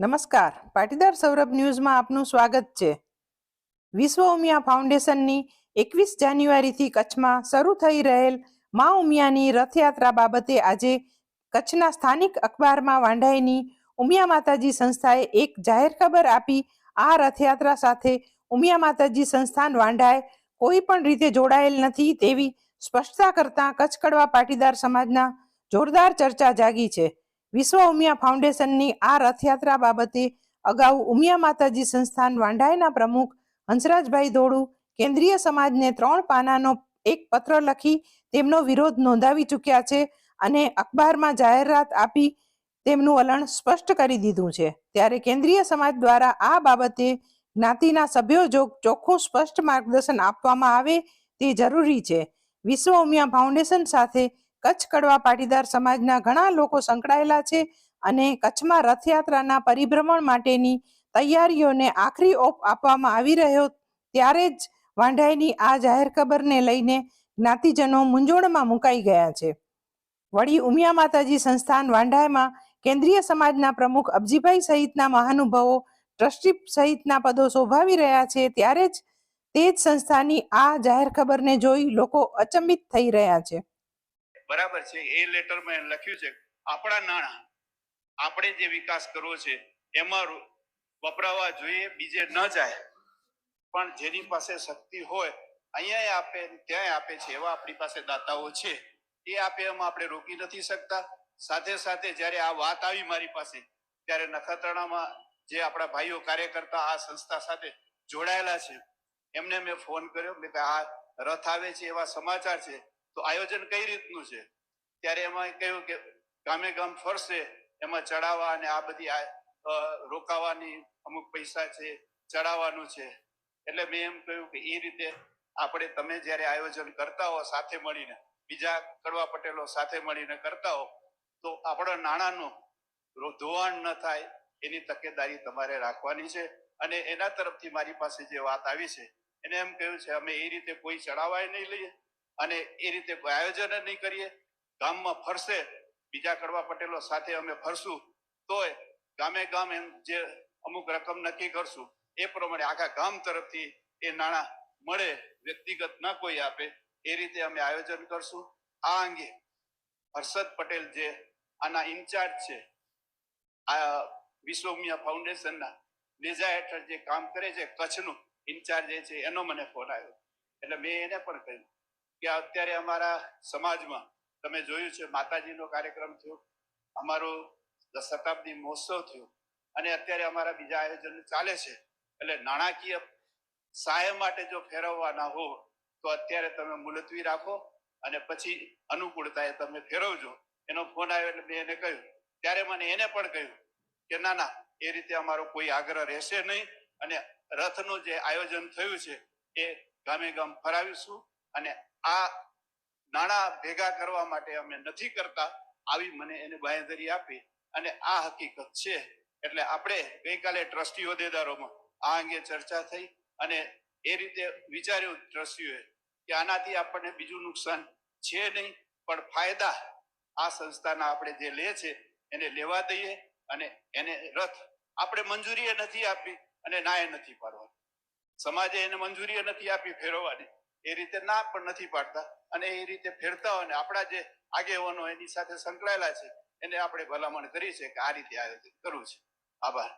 નમસ્કાર. પાટીદાર સૌરભ ન્યૂઝમાં આપનું સ્વાગત છે. વિશ્વ ઉમિયા ફાઉન્ડેશનની એકવીસ જાન્યુઆરીથી કચ્છમાં શરૂ થઈ રહેલ મા ઉમિયાની રથયાત્રા બાબતે આજે કચ્છના સ્થાનિક અખબારમાં વાંઢાઈની ઉમિયા માતાજી સંસ્થાએ એક જાહેર ખબર આપી. આ રથયાત્રા સાથે ઉમિયા માતાજી સંસ્થાન વાંઢાએ કોઈ પણ રીતે જોડાયેલ નથી તેવી સ્પષ્ટતા કરતા કચ્છ કડવા પાટીદાર સમાજના જોરદાર ચર્ચા જાગી છે. વિશ્વ ઉમિયા ફાઉન્ડેશનની આ રથયાત્રા બાબતે અગાઉ ઉમિયા માતાજી સંસ્થાન વાંઢાયના પ્રમુખ હંસરાજભાઈ ધોળુ કેન્દ્રીય સમાજને ત્રણ પાનાનો એક પત્ર લખી તેમનો વિરોધ નોંધાવી ચૂક્યા છે અને અખબારમાં જાહેરાત આપી તેમનું વલણ સ્પષ્ટ કરી દીધું છે. ત્યારે કેન્દ્રીય સમાજ દ્વારા આ બાબતે જ્ઞાતિના સભ્યો જો ચોખ્ખું સ્પષ્ટ માર્ગદર્શન આપવામાં આવે તે જરૂરી છે. વિશ્વ ઉમિયા ફાઉન્ડેશન સાથે કચ્છ કડવા પાટીદાર સમાજના ઘણા લોકો સંકળાયેલા છે અને કચ્છમાં રથયાત્રાના પરિભ્રમણ માટેની તૈયારીઓને આખરી ઓપ આપવામાં આવી રહ્યો ત્યારે જ વાંઢાઈની આ જાહેર ખબરને લઈને જ્ઞાતિજનો મૂંઝવણમાં મુકાઈ ગયા છે. વળી ઉમિયા માતાજી સંસ્થાન વાંઢાયમાં કેન્દ્રીય સમાજના પ્રમુખ અબજીભાઈ સહિતના મહાનુભાવો ટ્રસ્ટી સહિતના પદો શોભાવી રહ્યા છે ત્યારે જ તે જ સંસ્થાની આ જાહેર ખબરને જોઈ લોકો અચંબિત થઈ રહ્યા છે. બરાબર છે, એ લેટરમાં લખ્યું છે, આપણા નાણાં આપણે જે વિકાસ કરવો છે, એમાં વપરાવા જોઈએ, બીજે ન જાય. પણ જેની પાસે શક્તિ હોય અહીંયા આપે ત્યાં આપે છે, એવા આપણી પાસે દાતાઓ છે. એ આપે, એમાં આપણે રોકી નથી શકતા. સાથે સાથે જ્યારે આ વાત આવી મારી પાસે, ત્યારે નખત્રાણામાં જે આપણા ભાઈઓ કાર્યકર્તા આ સંસ્થા સાથે જોડાયેલા છે, એમને મેં ફોન કર્યો, મેં આ રથ આવે છે, એવા સમાચાર છે. તો આયોજન કઈ રીતનું છે? ત્યારે એમાં કહ્યું કે ગામે ગામ ફરશે, એમાં ચડાવવા અને આ બધી રોકાવાની અમુક પૈસા છે, ચડાવવાનું છે. એટલે મેં એમ કહ્યું કે એ રીતે આપણે તમે જ્યારે આયોજન કરતા હો સાથે મળીને, બીજા કડવા પટેલો સાથે મળીને કરતા હો, તો આપણા નાણાંનું ધોવાણ ન થાય, એની તકેદારી તમારે રાખવાની છે. અને એના તરફથી મારી પાસે જે વાત આવી છે, એને એમ કહ્યું છે, અમે એ રીતે કોઈ ચડાવાય નહીં લઈએ. અને એ રીતે કોઈ આયોજન નહીં કરીએ. ગામમાં ફરશે, બીજા કડવા પટેલો સાથે અમે ફરશું, તોય ગામે ગામ એમ જે અમુક રકમ નક્કી કરશું, એ પ્રમાણે આખા ગામ તરફથી એ નાણાં મળે, વ્યક્તિગત ન કોઈ આપે, એ રીતે અમે આયોજન કરશું. આ અંગે હર્ષદ પટેલ જે આના ઇન્ચાર્જ છે, આ વિશ્વમિયા ફાઉન્ડેશનના નેજા હેઠળ જે કામ કરે છે, કચ્છનું ઇન્ચાર્જ જે છે, એનો મને ફોન આવ્યો. એટલે મેં એને પણ કહ્યું કે અત્યારે અમારા સમાજમાં તમે જોયું છે, માતાજીનો કાર્યક્રમ થયો, અમારો શતાબ્દી મહોત્સવ થયો અને અત્યારે અમારા બીજા આયોજન ચાલે છે. એટલે નાણાકીય સહાય માટે જો ફેરવવાના હો, તો અત્યારે તમે મુલતવી રાખો અને પછી અનુકૂળતાએ તમે ફેરવજો. એનો ફોન આવ્યો એટલે મેં એને કહ્યું. ત્યારે મને એને પણ કહ્યું કે ના ના, એ રીતે અમારો કોઈ આગ્રહ રહેશે નહીં અને રથનું જે આયોજન થયું છે, એ ગામે ગામ ફરાવીશું અને આ નાણાં ભેગા કરવા માટે અમે નથી કરતા, આવી મને એને બાંયધરી આપી અને આ હકીકત છે. એટલે આપણે ગઈકાલે ટ્રસ્ટી હોદ્દેદારોમાં આ અંગે ચર્ચા થઈ અને એ રીતે વિચાર્યું ટ્રસ્ટીઓએ કે આનાથી આપણને બીજું નુકસાન છે નહીં, પણ ફાયદા આ સંસ્થાના આપણે જે લે છે એને લેવા દઈએ અને એને રથ આપણે મંજૂરી નથી આપી અને ના એ નથી પાડવાની. સમાજે એને મંજૂરી નથી આપી ફેરવવાની. એ રીતે ના પણ નથી પાડતા. અને એ રીતે ફેરતા હોય આપણા જે આગેવાનો એની સાથે સંકળાયેલા છે, એને આપણે ભલામણ કરી છે કે આ રીતે આયોજન કરવું છે. આભાર.